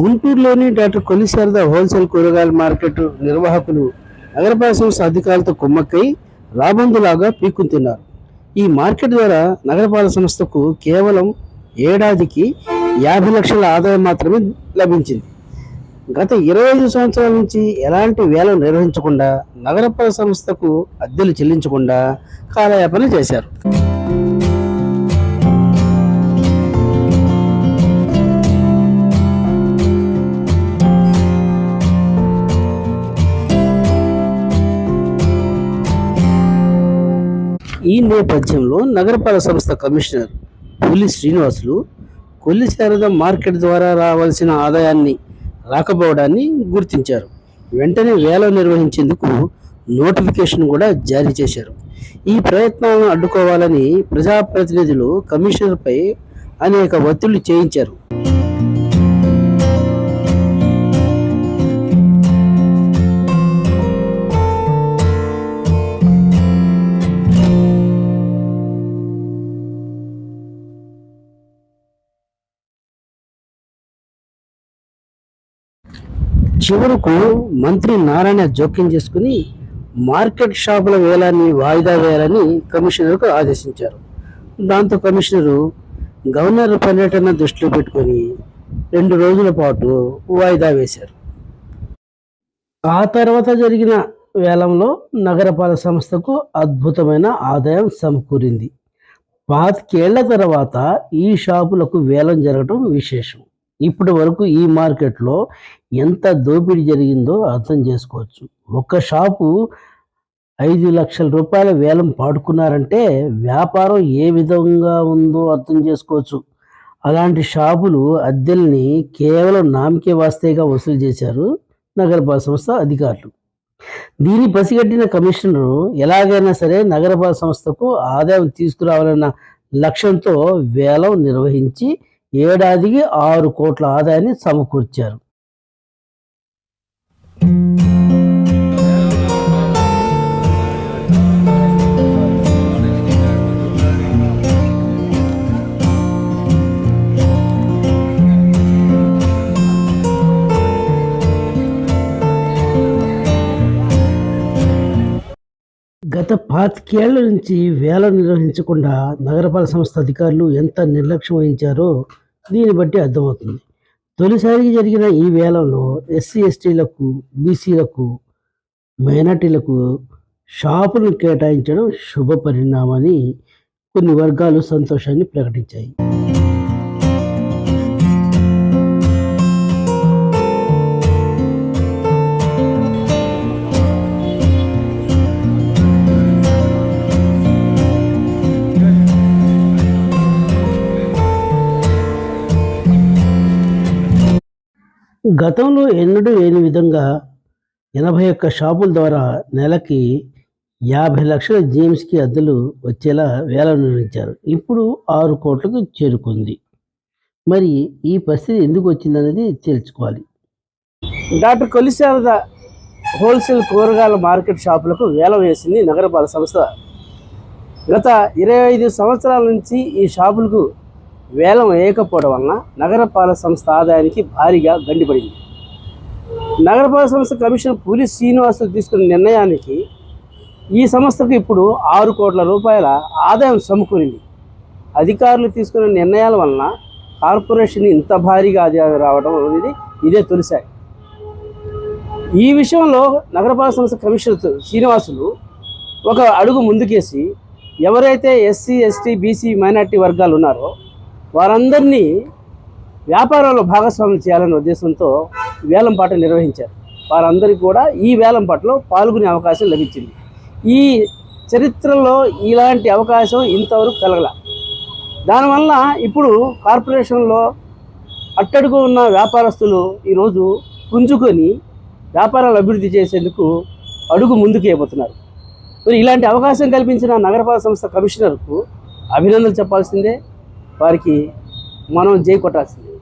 గుంటూరులోని doctor Kolli Sharada wholesale కూరగాయల market నిర్వాహకులు నగరపాలక సంస్థ అధికారులతో కుమ్మక్కై రాబందులాగా పీక్కుంటున్నారు. ఈ మార్కెట్ ద్వారా నగరపాలక సంస్థకు కేవలం ఏడాదికి యాభై లక్షల ఆదాయం మాత్రమే లభించింది. గత ఇరవై ఐదు సంవత్సరాల నుంచి ఎలాంటి వేలం నిర్వహించకుండా నగరపాలక సంస్థకు అద్దెలు చెల్లించకుండా కాలయాపన చేశారు. ఈ నేపథ్యంలో నగరపాలక సంస్థ కమిషనర్ పులి శ్రీనివాసులు కొల్లి శారద మార్కెట్ ద్వారా రావాల్సిన ఆదాయాన్ని రాకపోవడాన్ని గుర్తించారు. వెంటనే వేలం నిర్వహించేందుకు నోటిఫికేషన్ కూడా జారీ చేశారు. ఈ ప్రయత్నాలను అడ్డుకోవాలని ప్రజాప్రతినిధులు కమిషనర్పై అనేక ఒత్తిళ్ళు చేయించారు. చివరకు మంత్రి నారాయణ జోక్యం చేసుకుని మార్కెట్ షాపుల వేలాన్ని వాయిదా వేయాలని కమిషనర్కు ఆదేశించారు. దాంతో కమిషనరు గవర్నర్ పర్యటన దృష్టిలో పెట్టుకొని రెండు రోజుల పాటు వాయిదా వేశారు. ఆ తర్వాత జరిగిన వేలంలో నగరపాలక సంస్థకు అద్భుతమైన ఆదాయం సమకూరింది. పాతికేళ్ళ తర్వాత ఈ షాపులకు వేలం జరగడం విశేషం. ఇప్పటి వరకు ఈ మార్కెట్లో ఎంత దోపిడీ జరిగిందో అర్థం చేసుకోవచ్చు. ఒక షాపు ఐదు లక్షల రూపాయల వేలం పాడుకున్నారంటే వ్యాపారం ఏ విధంగా ఉందో అర్థం చేసుకోవచ్చు. అలాంటి షాపులు అద్దెల్ని కేవలం నామకే వాస్తేగా వసూలు చేశారు నగరపాలక సంస్థ అధికారులు. దీన్ని పసిగట్టిన కమిషనరు ఎలాగైనా సరే నగరపాలక సంస్థకు ఆదాయం తీసుకురావాలన్న లక్ష్యంతో వేలం నిర్వహించి ఏడాదికి ఆరు కోట్ల ఆదాయాన్ని సమకూర్చారు. గత పాతికేళ్ళ నుంచి వేలం నిర్వహించకుండా నగరపాలక సంస్థ అధికారులు ఎంత నిర్లక్ష్యం వహించారో దీన్ని బట్టి అర్థమవుతుంది. తొలిసారి జరిగిన ఈ వేలంలో ఎస్సీ ఎస్టీలకు బీసీలకు మైనార్టీలకు షాపులను కేటాయించడం శుభ పరిణామని కొన్ని వర్గాలు సంతోషాన్ని ప్రకటించాయి. గతంలో ఎన్నడూ లేని విధంగా ఎనభై ఒక్క షాపుల ద్వారా నెలకి యాభై లక్షల జేమ్స్కి అద్దెలు వచ్చేలా వేల నిర్వహించారు ఇప్పుడు ఆరు కోట్లకు చేరుకుంది. మరి ఈ పరిస్థితి ఎందుకు వచ్చిందనేది తెలుసుకోవాలి. డాక్టర్ కొలిశారద హోల్సేల్ కూరగాయల మార్కెట్ షాపులకు వేలం వేసింది నగరపాలక సంస్థ. గత ఇరవై ఐదు సంవత్సరాల నుంచి ఈ షాపులకు వేలం వేయకపోవడం వలన నగరపాలక సంస్థ ఆదాయానికి భారీగా గండిపడింది. నగరపాలక సంస్థ కమిషనర్ పూరి శ్రీనివాసులు తీసుకున్న నిర్ణయానికి ఈ సంస్థకు ఇప్పుడు ఆరు కోట్ల రూపాయల ఆదాయం సమకూరింది. అధికారులు తీసుకున్న నిర్ణయాల వలన కార్పొరేషన్ ఇంత భారీగా ఆదాయం రావడం అనేది ఇదే తొలిసారి. ఈ విషయంలో నగరపాలక సంస్థ కమిషనర్ శ్రీనివాసులు ఒక అడుగు ముందుకేసి ఎవరైతే ఎస్సీ ఎస్టీ బీసీ మైనార్టీ వర్గాలు ఉన్నారో వారందరినీ వ్యాపారంలో భాగస్వామ్యం చేయాలనే ఉద్దేశంతో వేలం పాట నిర్వహించారు. వారందరికీ కూడా ఈ వేలం పాటలో పాల్గొనే అవకాశం లభించింది. ఈ చరిత్రలో ఇలాంటి అవకాశం ఇంతవరకు కలగల. దానివల్ల ఇప్పుడు కార్పొరేషన్లో అట్టడుగు ఉన్న వ్యాపారస్తులు ఈరోజు పుంజుకొని వ్యాపారాలు అభివృద్ధి చేసేందుకు అడుగు ముందుకు వేయబోతున్నారు. మరి ఇలాంటి అవకాశం కల్పించిన నగరపాలక సంస్థ కమిషనర్కు అభినందనలు చెప్పాల్సిందే. వారికి మనం జై కొట్టాల్సింది.